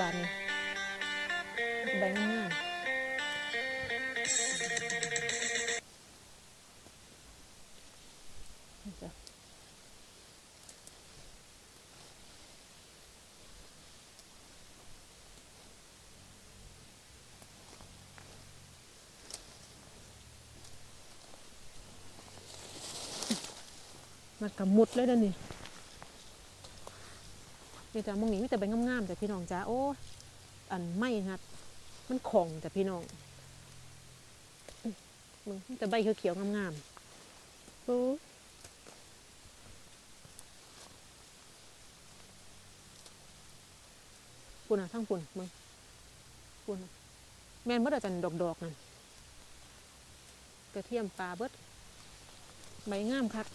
บาทนี่ใบงามๆนี่จ้ะมันกระมุดเลยเด้อนี่ นี่จ้ะมองนี้มีแต่ใบงามๆแต่พี่น้องจ้าโอ้อันไม่ครับมันของแต่พี่น้องมึงแต่ใบเขียวๆงามๆโอ้ปุ่นอะทั้งปุ่นมึงปุ่นแม่นเบิดอาจารย์ดอกๆนั่นกระเทียมปลาเบิดใบงามครับ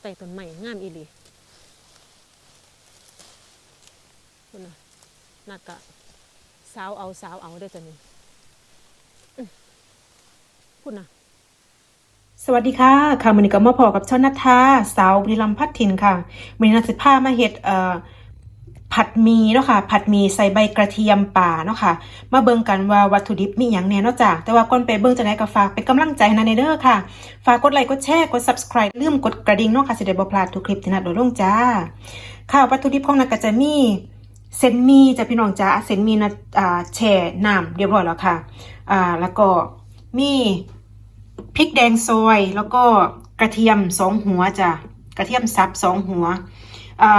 ใต้ต้นไม้งามอีหลีคุณน่ะนักกะสาวเอาสาวเอาได้อจ้ะนี่คุณน่ะสวัสดีค่ะค่ะมือนี้ก็มาพอกับช่อนัทธาสาวบุรีรัมย์พัดถิ่นค่ะมือนี้นัทสิพามาเห็ดเอ่อ ผัดมีเนาะค่ะผัดมีใส่ใบกระเทียมป่าเนาะค่ะ มาเบิ่งกันว่าวัตถุดิบมีหยังแน่นาะจ้ะแต่ว่าก่อนไปเบิ่งจะได้ก็ฝากเป็นกำลังใจให้นันเด้อค่ะ ฝากกดไลค์กดแชร์กด subscribe ลืมกดกระดิ่งเนาะค่ะสิได้บ่พลาดทุกคลิปที่นัดโดดลงจ้าค่ะ วัตถุดิบของนัทก็จะมีเส้นมีจะพี่น้องจ้าเส้นมีนัดอ่าแช่น้ำเรียบร้อยแล้วค่ะอ่าแล้วก็มีพริกแดงซอยแล้วก็กระเทียมสองหัวจ้ะกระเทียมสับสองหัว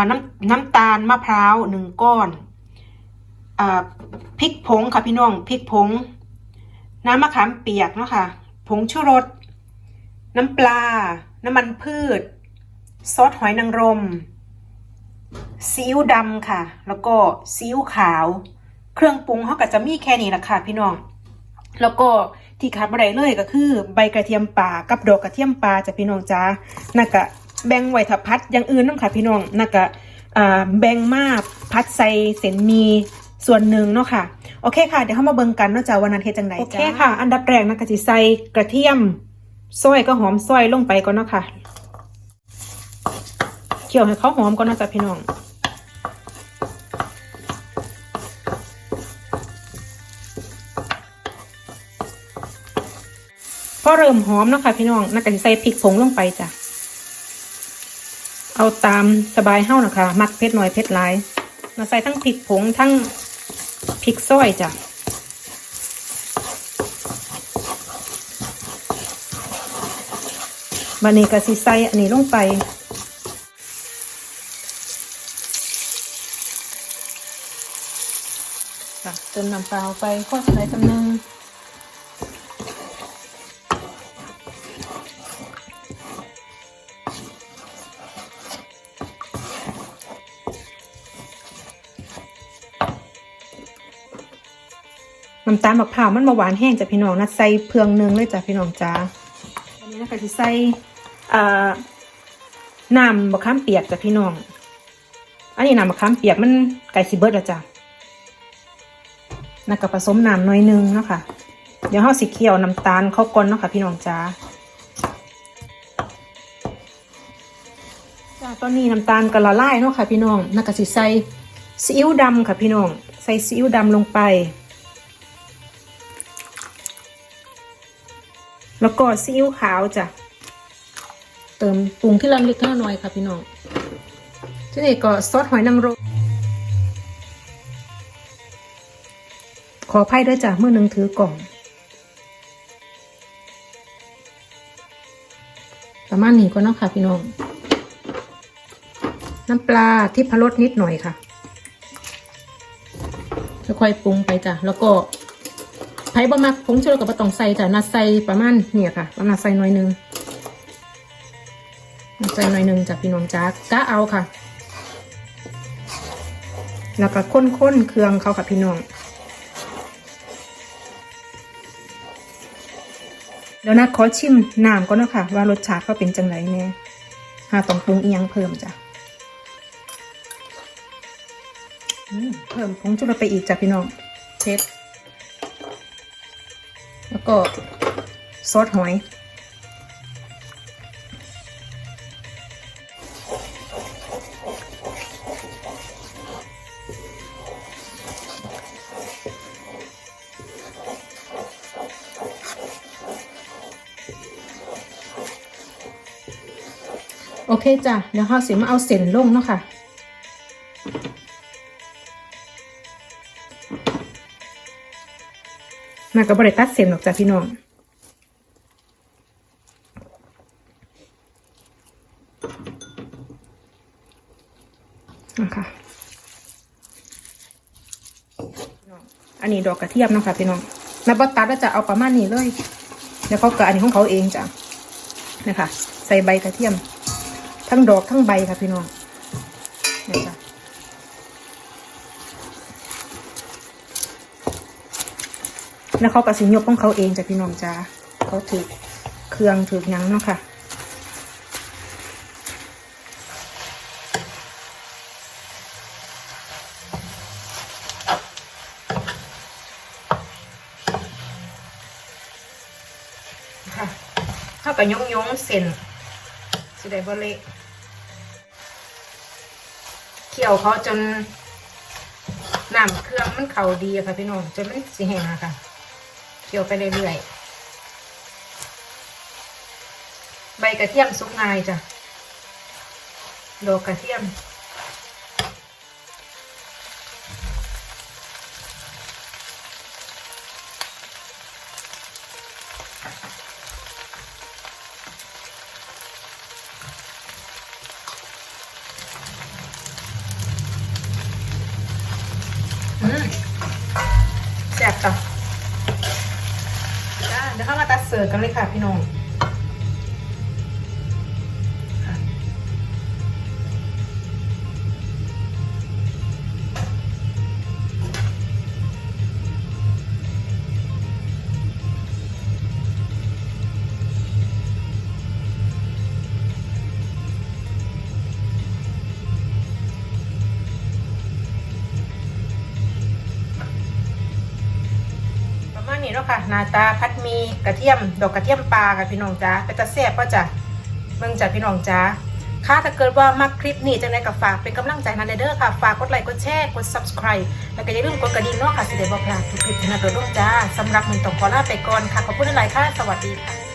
น้ำน้ำตาลมะพร้าวหนึ่งก้อนอพริกผงค่ะพี่น้องพริกผง น้ำมะขามเปียกเนาะค่ะผงชูรส น้ำปลา น้ำมันพืช ซอสหอยนางรมซีอิ๊วดำค่ะ แล้วก็ซีอิ๊วขาว เครื่องปรุงเขาก็จะมีแค่นี้แหละค่ะพี่น้อง แล้วก็ที่ขาดบ่ได้เลยก็คือ ใบกระเทียมป่ากับดอกกระเทียมป่าจ้ะพี่น้องจ้านักกะ แบ่งไว้ถ้าพัดอย่างอื่นน้ำค่ะพี่น้องนักกะแบ่งมาพัดใส่เส้นมีส่วนหนึ่งเนาะค่ะ โอเคค่ะ เดี๋ยวเข้ามาเบิ่งกันเนาะจ้าวันนั้นเฮ็ดจังไดโอเคค่ะ อันดับแรกนักะสิใส่กระเทียมซอยก็หอมซอยลงไปก่อนเนาะค่ะเคี่ยวให้เขาหอมก่อนเนาะจ้ะพี่น้องพอเริ่มหอมเนาะค่ะพี่น้องนักกันใส่พริกผงลงไปจ้ะ เอาตามสบายเฮ้านะคะมักเผ็ดหน่อยเผ็ดหลายมาใส่ทั้งพริกผงทั้งพริกซอยจ้ะบันนี้ก็สิใส่อันนี้ลงไปค่ะเติมน้ำเปล่าไปข้อใส่จำนึง น้ำตาลมะพร้าวมันมาหวานแห้งจ้ะพี่น้องนะใส่เพืองหนึงเลยจ้ะพี่น้องจ้าอันนี้นะคะที่ใส่น้ำมะขามเปียกจ้ะพี่น้อง อันนี้น้ำมะขามเปียกมันไก่สิเบิดล้วจ้ะแล้วก็ผสมน้ำน่อยหนึงเนาะค่ะ เดี๋ยวเฮาสิเคี่ยวน้ำตาลเข้าก่อนเนาะค่ะพี่น้องจ้าจ้าตอนนี้น้ำตาลก็ละลายเนาะค่ะพี่น้องแล้วก็สิใส่ซีอิ๊วดำค่ะพี่น้อง ใส่ซีอิ๊วดำลงไป แล้วก็ซีอิ๊วขาวจ้ะ เติมปรุงที่ละเล็กละน้อยค่ะพี่น้องที่นี้ก็ซอสหอยนางรม ขออภัยด้วยจ้ะเมื่อนึงถือกล่อง ประมาณนี้ก็เนาะค่ะพี่น้อง น้ำปลาที่พะรสนิดหน่อยค่ะค่อยๆปรุงไปจ้ะ แล้วก็ บะมักผงชูรสกับบะตองใส่จ้ะนัดใส่ประมาณเนี่ยค่ะประมาณใส่หน่อยหนึงใส่หน่อยหนึงจ้ะพี่น้องจ้ากะเอาค่ะ แล้วก็ข้นๆเครื่องเขาค่ะพี่น้องเดี๋ยวนัดขอชิมน้ำก่อนนะค่ะ ว่ารสชาติเขาเป็นจังไรแน่หาต้องปรุงอียังเพิ่มจ้ะเพิ่มผงชูรสไปอีกจ้ะพี่น้องเผ็ด ก็ซอสหอย โอเคจ้ะเดี๋ยวเราสิมาเอาเส้นลงเนาะค่ะ มันก็บริตัดเส้นหรอกจ้ะพี่น้องนะคะอันนี้ดอกกระเทียมนะคะพี่น้องแม่บอตัดแล้วจะเอาประมาณนี้เลยแล้วเขาก็อันนี้ของเขาเองจ้ะนะคะ ใส่ใบกระเทียม ทั้งดอกทั้งใบค่ะพี่น้องเนี่ยจ้ะ แล้วเขาก็สิยกของเขาเองจ้ะพี่น้องจ้าเขาถือเครื่องถือยังเนาะค่ะค่ะเท่ากับยงยงเส้นสิได้บ่เละเคี่ยวเขาจนน้ำเครื่องมันเข่าดีอะค่ะพี่น้องจนมันสิแห้งอะค่ะ เคี่ยวไปเรื่อยๆ ใบกระเทียมสุกง่ายจ้ะ ดอกกระเทียม อืมแซ่บจ้ะ เข้ามาตัดเสิร์ฟกันเลยค่ะพี่น้อง ค่ะหน้าตาพัดมีกระเทียม ดอกกระเทียมปลาค่ะพี่น้องจ้าเป็นตะแซ่บก็จะเมืองจ้าพี่น้องจ้าค่ะถ้าเกิดว่ามักคลิปนี้จังไดก็ฝากเป็นกำลังใจนันเด้อค่ะ ฝากกดไลค์กดแชร์กด subscribe แล้วก็อย่าลืมกดกระดิ่งเนาะค่ะสิเดบ่พลาดทุกคลิปที่น่าโดนจ้าสำหรับมือต้องขอลาไปก่อนค่ะขอบคุณหลายค่ะ สวัสดีค่ะ